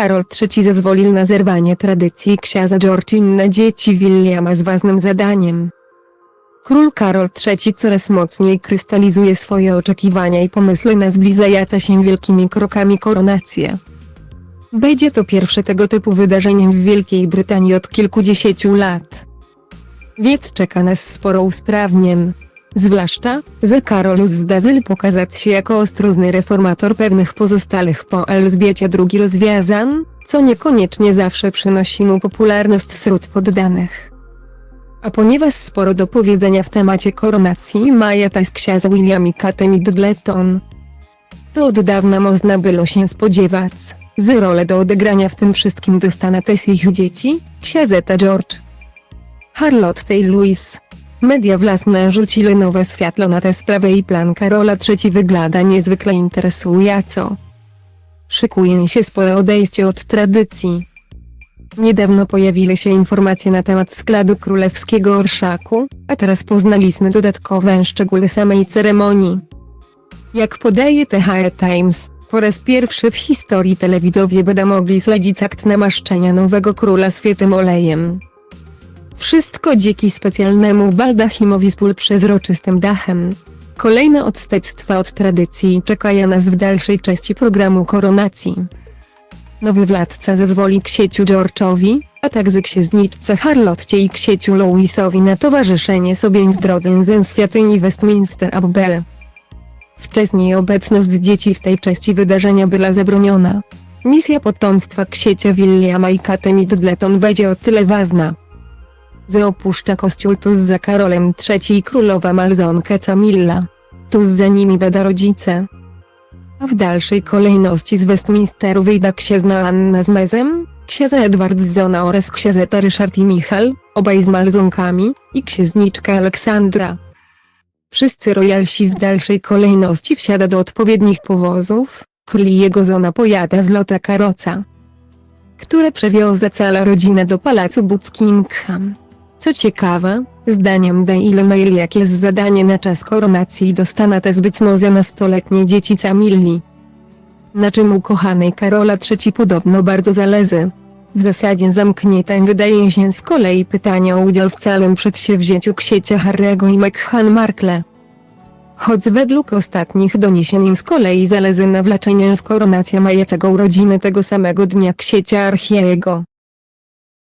Karol III zezwolił na zerwanie tradycji i inne dzieci Williama z ważnym zadaniem. Król Karol III coraz mocniej krystalizuje swoje oczekiwania i pomysły na zbliżające się wielkimi krokami koronację. Będzie to pierwsze tego typu wydarzenie w Wielkiej Brytanii od kilkudziesięciu lat. Więc czeka nas sporo usprawnień. Zwłaszcza, że Karolus zdazył pokazać się jako ostrożny reformator pewnych pozostałych po Elżbiecie II rozwiązań, co niekoniecznie zawsze przynosi mu popularność wśród poddanych. A ponieważ sporo do powiedzenia w temacie koronacji Maja z księdza William i Katem i Dudleton, to od dawna można było się spodziewać, że rolę do odegrania w tym wszystkim dostana też ich dzieci, księżeta George. Charlotte i Louis. Media własne rzucili nowe światło na tę sprawę i plan Karola III wygląda niezwykle interesująco. Szykuje się spore odejście od tradycji. Niedawno pojawiły się informacje na temat składu królewskiego orszaku, a teraz poznaliśmy dodatkowe szczegóły samej ceremonii. Jak podaje THR Times, po raz pierwszy w historii telewidzowie będą mogli śledzić akt namaszczenia nowego króla świętym olejem. Wszystko dzięki specjalnemu baldachimowi z półprzezroczystym dachem. Kolejne odstępstwa od tradycji czekają nas w dalszej części programu koronacji. Nowy władca zezwoli księciu George'owi, a także księżniczce Charlotte i księciu Louisowi na towarzyszenie sobie w drodze ze świątyni Westminster Abbey. Wcześniej obecność dzieci w tej części wydarzenia była zabroniona. Misja potomstwa księcia Williama i Katem i Dudleton będzie o tyle ważna, że opuszcza kościół tuż za Karolem III i królowa Malzonka Camilla. Tuż za nimi będą rodzice. A w dalszej kolejności z Westminsteru wyjdą księżna Anna z Mezem, księża Edward z Zona oraz księżeta Ryszard i Michal, obaj z Malzonkami, i księżniczka Aleksandra. Wszyscy royalsi w dalszej kolejności wsiada do odpowiednich powozów, król i jego żona pojada z lota karoca, które przewiozą cała rodzina do pałacu Buckingham. Co ciekawe, zdaniem Daily Mail jak jest zadanie na czas koronacji dostana te zbyt może nastoletnie dzieci Camilli. Na czym ukochanej Karola III podobno bardzo zależy. W zasadzie zamknięte wydaje się z kolei pytanie o udział w całym przedsięwzięciu księcia Harry'ego i Meghan Markle. Choć według ostatnich doniesień im z kolei zależy na wleczeniu w koronację mającego urodziny tego samego dnia księcia Archiego.